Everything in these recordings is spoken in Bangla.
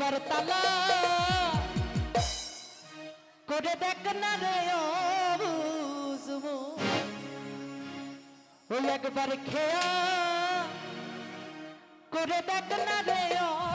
बरतला। कुड़े देखना रे ओ एक बार खेया। कुड़े देखना रे ओ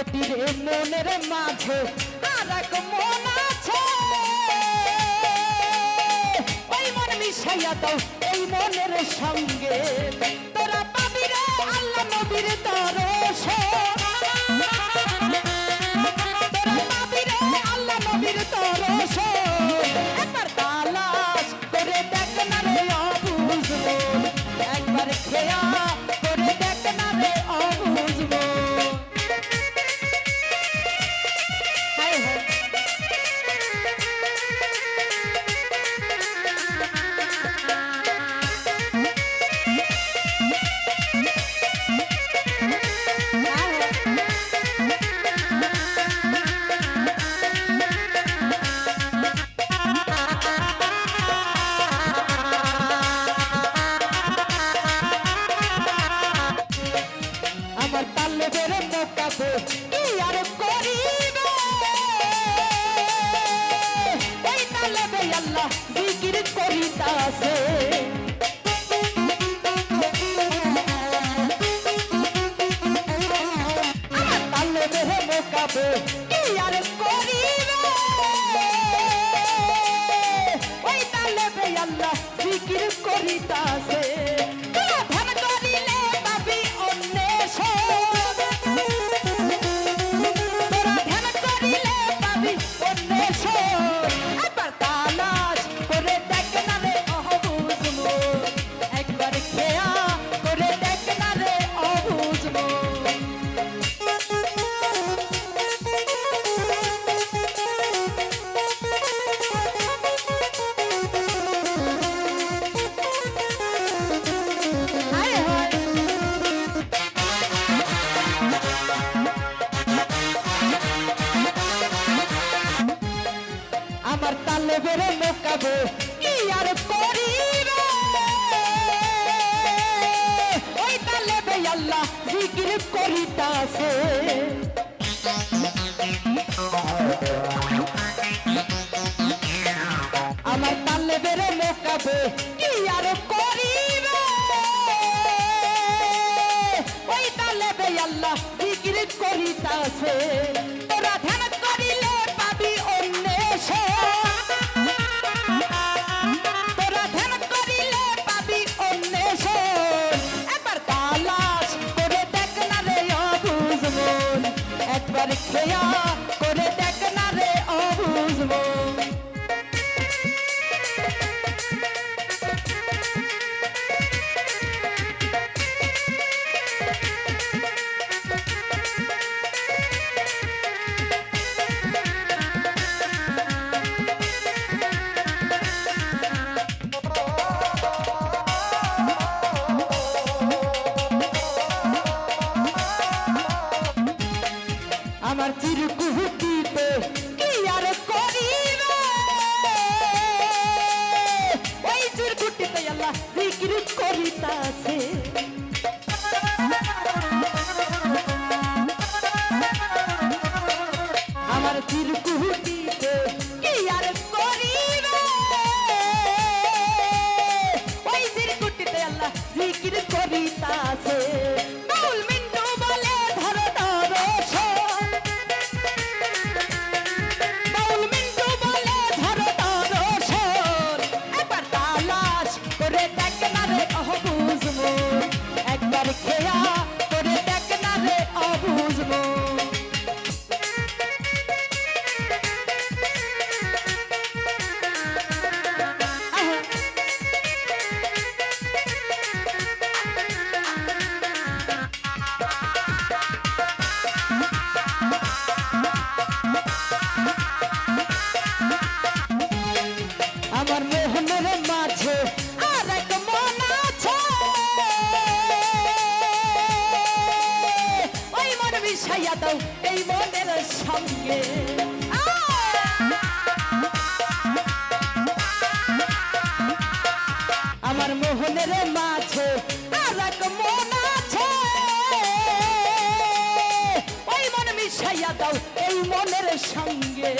নদীর মনের মাঝে, আর এক মন আছে। ওই মন মিশাইয়া দাও, এই মনের সঙ্গে। তোরা পাবি রে আল্লাহ নবীর দরশ হইতাছে আছে আমার পাল্লে বেড়ে মোকাবে কি আর করিবে? ওই তালে বে আল্লাহ বিক্রি করিতাছে। फिर সঙ্গে। আমার মোহনের মাঝে আর এক মন আছে। ওই মন মিশাইয়া দাও, এই মনের সঙ্গে।